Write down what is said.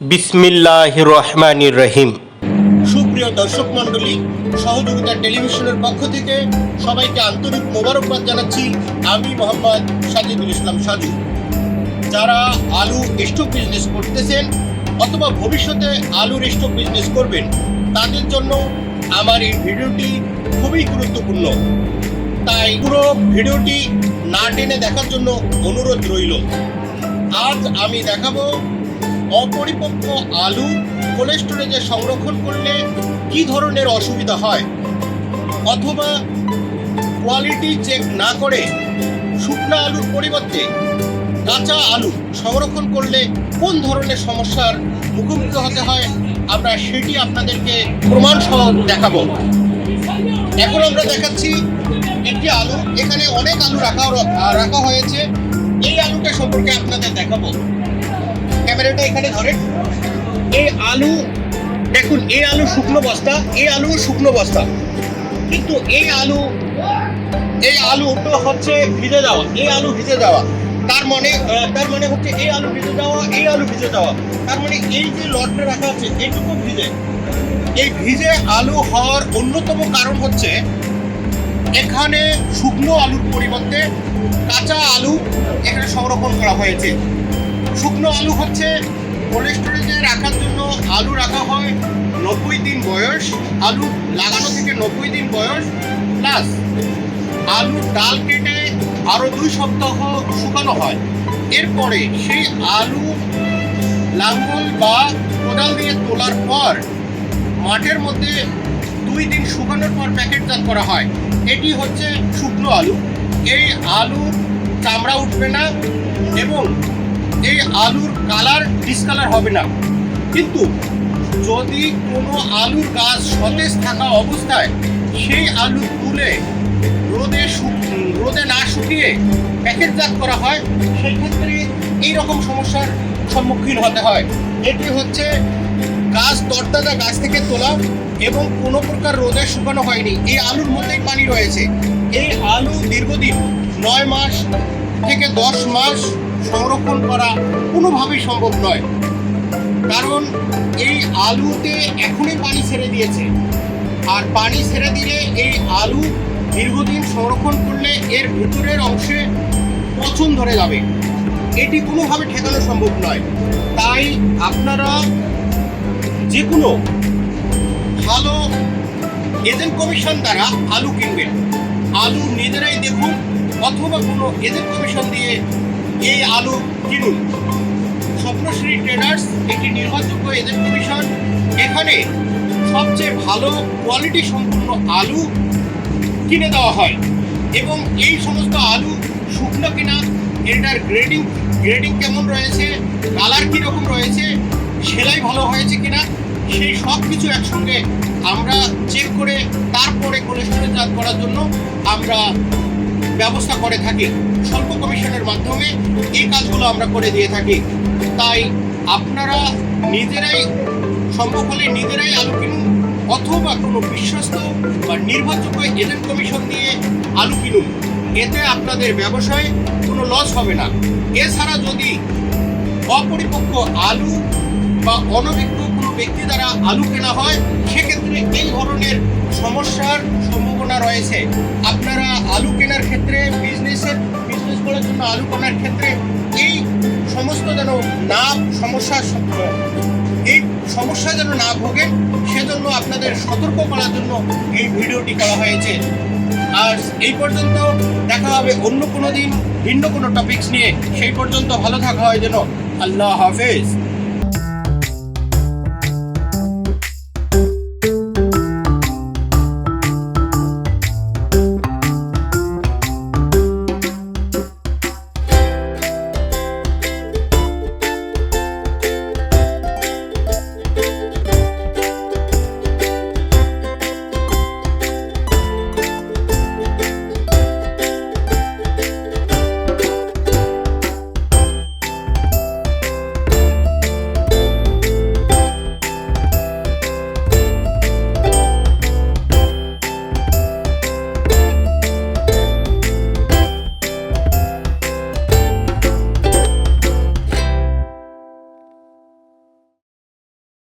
বিসমিল্লাহ রহমানির রহিম। সুপ্রিয় দর্শক মণ্ডলী, সহযোগিতা টেলিভিশনের পক্ষ থেকে সবাইকে আন্তরিক মোবারকবাদ জানাচ্ছি আমি মোহাম্মদ সাজিদুল ইসলাম সাজু। যারা আলু স্টক বিজনেস করতেছেন অথবা ভবিষ্যতে আলুর স্টক বিজনেস করবেন, তাদের জন্য আমার এই ভিডিওটি খুবই গুরুত্বপূর্ণ। তাই পুরো ভিডিওটি না টেনে দেখার জন্য অনুরোধ রইল। আজ আমি দেখাবো অপরিপক্ক আলু কোল্ড স্টোরেজে সংরক্ষণ করলে কি ধরনের অসুবিধা হয়? অথবা কোয়ালিটি চেক না করে শুকনো আলুর পরিবর্তে কাঁচা আলু সংরক্ষণ করলে কোন ধরনের সমস্যার মুখোমুখি হতে হয়? আমরা সেটি আপনাদেরকে প্রমাণ সহ দেখাবো। এখন আমরা দেখাচ্ছি একটি আলু। এখানে অনেক আলু রাখা রাখা হয়েছে। এই আলুটা সম্পর্কে আপনাদের দেখাবো। ক্যামেরাটা এখানে ধরেন। এই আলু, দেখুন এই আলু শুকনো বস্তা এই আলু শুকনো বস্তা। কিন্তু এই আলু এই আলু তো হচ্ছে ভিজে দেওয়া এই আলু ভিজে দেওয়া। তার মানে তার মানে হচ্ছে এই আলু ভিজে দেওয়া এই আলু ভিজে দেওয়া। তার মানে এই যে লটটা রাখা আছে, এইটুকু ভিজে। এই ভিজে আলু হওয়ার অন্যতম কারণ হচ্ছে এখানে শুকনো আলুর পরিবর্তে কাঁচা আলু এখানে সংরক্ষণ করা হয়েছে। শুকনো আলু হচ্ছে। কোল্ড স্টোরেজে রাখার জন্য আলু রাখা হয় নব্বই দিন বয়স। আলু লাগানো থেকে নব্বই দিন বয়স। প্লাস আলুর ডাল কেটে আরও দুই সপ্তাহ শুকানো হয়। এরপরে সেই আলু লাঙ্গল বা কোদাল দিয়ে তোলার পর মাঠের মধ্যে দুই দিন শুকানোর পর প্যাকেটজাত করা হয়। এটি হচ্ছে শুকনো আলু। এই আলুর চামড়া উঠবে না এবং এই আলুর কালার ডিসকালার হবে না। কিন্তু যদি কোনো আলুর গাছ সতেজ থাকা অবস্থায় সেই আলু তুলে রোদে রোদে না শুকিয়ে প্যাকেটজাত করা হয় সেই ক্ষেত্রে এইরকম সমস্যার সম্মুখীন হতে হয়। এটি হচ্ছে গাছ তরতাজা গাছ থেকে তোলা এবং কোনো প্রকার রোদে শুকানো হয়নি। এই আলুর মধ্যেই পানি রয়েছে। এই আলু দীর্ঘদিন নয় মাস থেকে দশ মাস সংরক্ষণ করা কোনোভাবেই সম্ভব নয়। কারণ এই আলুতে এখনই পানি ছেড়ে দিয়েছে। আর পানি ছেড়ে দিলে এই আলু দীর্ঘদিন সংরক্ষণ করলে এর ভিতরের অংশে পচন ধরে যাবে। এটি কোনোভাবে ঠেকানো সম্ভব নয়। তাই আপনারা যে কোনো ভালো এজেন্ট কমিশন দ্বারা আলু কিনবেন। আলু নিজেরাই দেখুন অথবা কোনো এজেন্ট কমিশন দিয়ে এই আলু কিনুন। স্বপ্নশ্রী ট্রেডার্স একটি নির্ভরযোগ্য এজেন্ট কমিশন এখানে সবচেয়ে ভালো কোয়ালিটি সম্পূর্ণ আলু কিনে দেওয়া হয়। এবং এই সমস্ত আলু শুকনো কিনা, এটার গ্রেডিং গ্রেডিং কেমন রয়েছে কালার কীরকম রয়েছে, সেলাই ভালো হয়েছে কিনা, সেই সব কিছু একসঙ্গে আমরা চেক করে, তারপরে কোলেস্টোরেজ জাত করার জন্য আমরা ব্যবস্থা করে থাকি। স্বল্প কমিশনের মাধ্যমে এই কাজগুলো আমরা করে দিয়ে থাকি। তাই আপনারা নিজেরাই সম্ভব হলে নিজেরাই আলু কিনুন, অথবা কোনো বিশ্বস্ত বা নির্ভরযোগ্য এজেন্ট কমিশন দিয়ে আলু কিনুন। এতে আপনাদের ব্যবসায় কোনো লস হবে না। এছাড়া যদি অপরিপক্ক আলু বা অনভিজ্ঞ ব্যক্তি দ্বারা আলু কেনা হয়, সেক্ষেত্রে এই ধরনের সমস্যার সম্ভাবনা রয়েছে। আপনারা আলু কেনার ক্ষেত্রে বিজনেসের বিজনেস করার জন্য আলু কেনার ক্ষেত্রে এই সমস্ত যেন না সমস্যা এই সমস্যা যেন না ভোগেন, সেজন্য আপনাদের সতর্ক করার জন্য এই ভিডিওটি করা হয়েছে। আর এই পর্যন্ত দেখা হবে অন্য কোনো দিন, ভিন্ন কোনো টপিকস নিয়ে। সেই পর্যন্ত ভালো থাকা, হয় যেন। আল্লাহ হাফেজ।